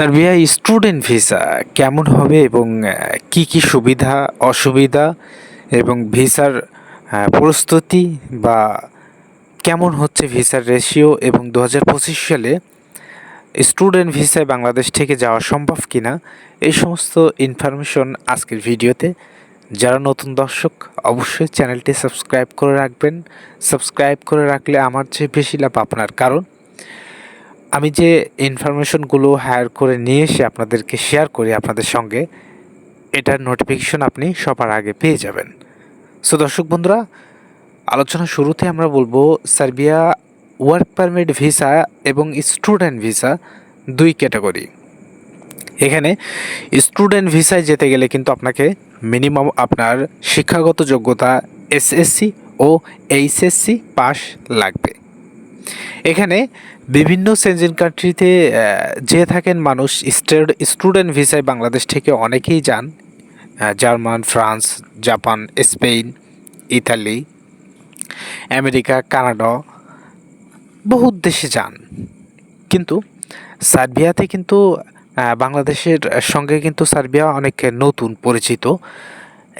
Serbia student visa কেমন হবে এবং কি কি সুবিধা, অসুবিধা এবং ভিসার প্রস্তুতি বা কেমন হচ্ছে ভিসার রেশিও এবং দু হাজার পঁচিশ সালে স্টুডেন্ট ভিসায় বাংলাদেশ থেকে যাওয়া সম্ভব কিনা, এই সমস্ত ইনফরমেশন আজকের ভিডিওতে। যারা নতুন দর্শক, অবশ্যই চ্যানেলটি সাবস্ক্রাইব করে রাখবেন। সাবস্ক্রাইব করে রাখলে আমার চেয়ে বেশি লাভ আপনার। কারণ আমি যে ইনফরমেশনগুলো হায়ার করে নিয়ে এসে আপনাদেরকে শেয়ার করি আপনাদের সঙ্গে, এটার নোটিফিকেশন আপনি সবার আগে পেয়ে যাবেন। সো দর্শক বন্ধুরা, আলোচনা শুরুতে আমরা বলব সার্বিয়া ওয়ার্ক পারমিট ভিসা এবং স্টুডেন্ট ভিসা দুই ক্যাটাগরি এখানে স্টুডেন্ট ভিসায় যেতে গেলে কিন্তু আপনাকে মিনিমাম আপনার শিক্ষাগত যোগ্যতা এসএসসি ও এইচএসসি পাস লাগবে। এখানে বিভিন্ন সেনজেন কান্ট্রিতে যে থাকেন মানুষ স্টুডেন্ট ভিসায় বাংলাদেশ থেকে অনেকেই যান। German, France, Japan, Spain, Italy, America, Canada, বহুত দেশে যান। কিন্তু সার্বিয়াতে কিন্তু বাংলাদেশের সঙ্গে কিন্তু সার্বিয়া অনেক নতুন পরিচিত।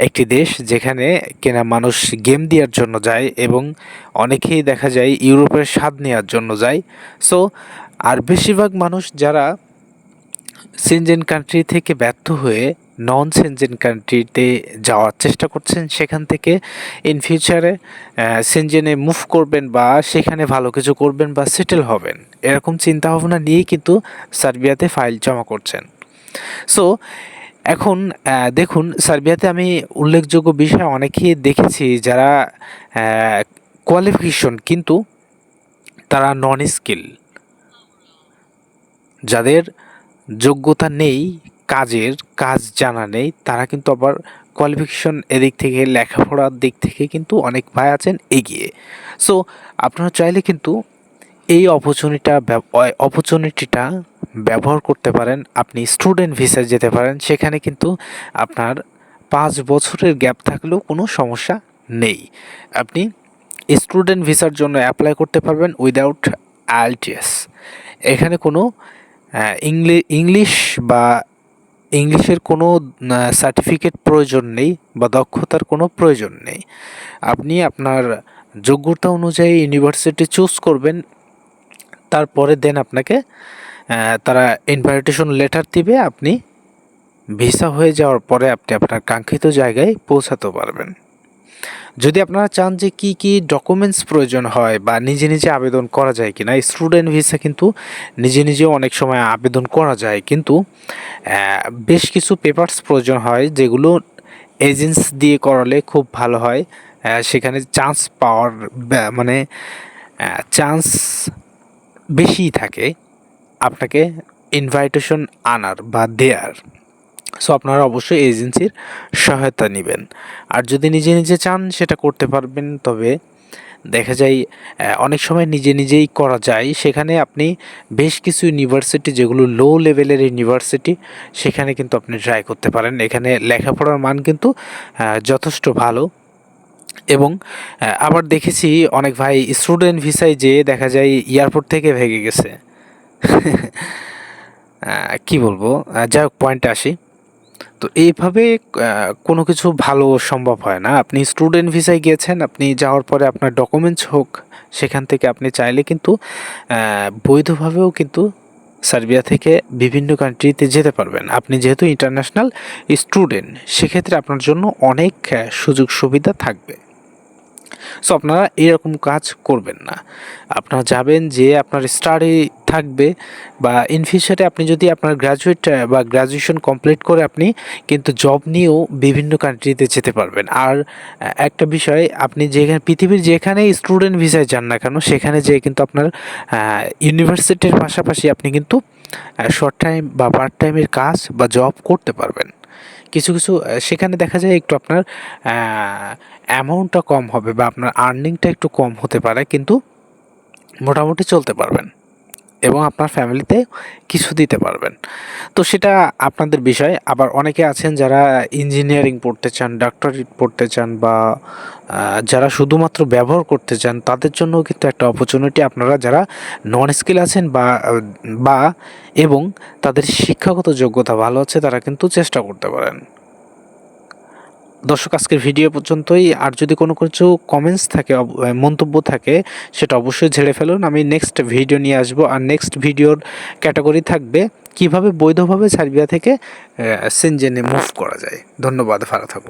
একটি দেশ যেখানে কেনা মানুষ গেম দেওয়ার জন্য যায় এবং অনেকেই দেখা যায় ইউরোপের স্বাদ নেওয়ার জন্য যায়। সো আর বেশিরভাগ মানুষ যারা সেনজেন কান্ট্রি থেকে ব্যর্থ হয়ে নন সেনজেন কান্ট্রিতে যাওয়ার চেষ্টা করছেন, সেখান থেকে ইন ফিউচারে সেনজেনে মুভ করবেন বা সেখানে ভালো কিছু করবেন বা সেটেল হবেন। এরকম চিন্তাভাবনা নিয়েই কিন্তু সার্বিয়াতে ফাইল জমা করছেন। সো এখন দেখুন, সার্বিয়াতে আমি উল্লেখযোগ্য বিষয় অনেকেই দেখেছি যারা কোয়ালিফিকেশন কিন্তু তারা নন স্কিল যাদের যোগ্যতা নেই, কাজের কাজ জানা নেই, তারা কিন্তু আবার কোয়ালিফিকেশন এদিক থেকে, লেখাপড়ার দিক থেকে কিন্তু অনেক ভাই আছেন, এগিয়ে। সো আপনারা চাইলে কিন্তু এই অপরচুনিটা অপরচুনিটিটা ব্যবহার করতে পারেন। আপনি স্টুডেন্ট ভিসায় যেতে পারেন। সেখানে কিন্তু আপনার পাঁচ বছরের গ্যাপ থাকলেও কোনো সমস্যা নেই। আপনি স্টুডেন্ট ভিসার জন্য অ্যাপ্লাই করতে পারবেন উইদাউট আইএলটিএস এখানে কোনো ইংলিশ বা ইংলিশের কোনো সার্টিফিকেট প্রয়োজন নেই বা দক্ষতার কোনো প্রয়োজন নেই। আপনি আপনার যোগ্যতা অনুযায়ী ইউনিভার্সিটি চুজ করবেন। তারপরে দেন আপনাকে তারা ইনভাইটেশন লেটার দিবে, আপনি ভিসা হয়ে যাওয়ার পরে আপনি আপনার কাঙ্ক্ষিত জায়গায় পৌঁছাতে পারবেন। যদি আপনারা চান যে কি কি ডকুমেন্টস প্রয়োজন হয় বা নিজে নিজে আবেদন করা যায় কিনা স্টুডেন্ট ভিসা কিন্তু নিজে নিজে অনেক সময় আবেদন করা যায়, কিন্তু বেশ কিছু পেপারস প্রয়োজন হয় যেগুলো এজেন্স দিয়ে করালে খুব ভালো হয়। সেখানে চান্স পাওয়ার মানে চান্স বেশি থাকে আপনাকে ইনভাইটেশন আনার বা দেয়ার। সো আপনারা অবশ্যই এজেন্সির সহায়তা নেবেন। আর যদি নিজে নিজে চান, সেটা করতে পারবেন। তবে দেখা যায় অনেক সময় নিজে নিজেই করা যায়। সেখানে আপনি বেশ কিছু ইউনিভার্সিটি যেগুলো লো লেভেলের ইউনিভার্সিটি সেখানে কিন্তু আপনি ট্রাই করতে পারেন। এখানে লেখাপড়ার মান কিন্তু যথেষ্ট ভালো। এবং আবার দেখেছি অনেক ভাই স্টুডেন্ট ভিসায় যেয়ে দেখা যায় এয়ারপোর্ট থেকে ভেঙে গেছে। কি বলব? যাই হোক পয়েন্টে আসি। তো এইভাবে কোনো কিছু ভালো সম্ভব হয় না। আপনি স্টুডেন্ট ভিসায় গিয়েছেন, আপনি যাওয়ার পরে আপনার ডকুমেন্টস হোক, সেখান থেকে আপনি চাইলে কিন্তু বৈধভাবেও কিন্তু সার্বিয়া থেকে বিভিন্ন কান্ট্রিতে যেতে পারবেন। আপনি যেহেতু ইন্টারন্যাশনাল স্টুডেন্ট সেক্ষেত্রে আপনার জন্য অনেক সুযোগ সুবিধা থাকবে। সো আপনারা এরকম কাজ করবেন না। আপনারা যাবেন যে আপনার স্টাডি থাকবে বা ইন ফিউচারে আপনি যদি আপনার গ্র্যাজুয়েট বা গ্র্যাজুয়েশন কমপ্লিট করে আপনি কিন্তু জব নিয়েও বিভিন্ন কান্ট্রিতে যেতে পারবেন। আর একটা বিষয়, আপনি যেখানে, পৃথিবীর যেখানে স্টুডেন্ট ভিসায় যান না কেন, সেখানে যেয়ে কিন্তু আপনার ইউনিভার্সিটির পাশাপাশি আপনি কিন্তু শর্ট টাইম বা পার্ট টাইমের কাজ বা জব করতে পারবেন। কিছু কিছু সেখানে দেখা যায় একটু আপনার অ্যামাউন্টটা কম হবে বা আপনার আর্নিংটা একটু কম হতে পারে, কিন্তু মোটামুটি চলতে পারবেন। এবং আপনার ফ্যামিলিতে কিছু দিতে পারবেন। তো সেটা আপনাদের বিষয়। আবার অনেকে আছেন যারা ইঞ্জিনিয়ারিং পড়তে চান, ডাক্তারি পড়তে চান বা যারা শুধুমাত্র ব্যবহার করতে চান, তাদের জন্য কিন্তু একটা অপরচুনিটি আপনারা যারা নন স্কিল আছেন বা বা, এবং তাদের শিক্ষাগত যোগ্যতা ভালো আছে, তারা কিন্তু চেষ্টা করতে পারেন। দর্শক, আজকের ভিডিও পর্যন্তই। আর যদি কোনো কিছু কমেন্টস থাকে মন্তব্য থাকে, সেটা অবশ্যই ঝেড়ে ফেলুন। আমি নেক্সট ভিডিও নিয়ে আসব। আর নেক্সট ভিডিওর ক্যাটাগরি থাকবে, কীভাবে বৈধভাবে সার্বিয়া থেকে সেনজেনে মুভ করা যায়। ধন্যবাদ, ভালো থাকুন।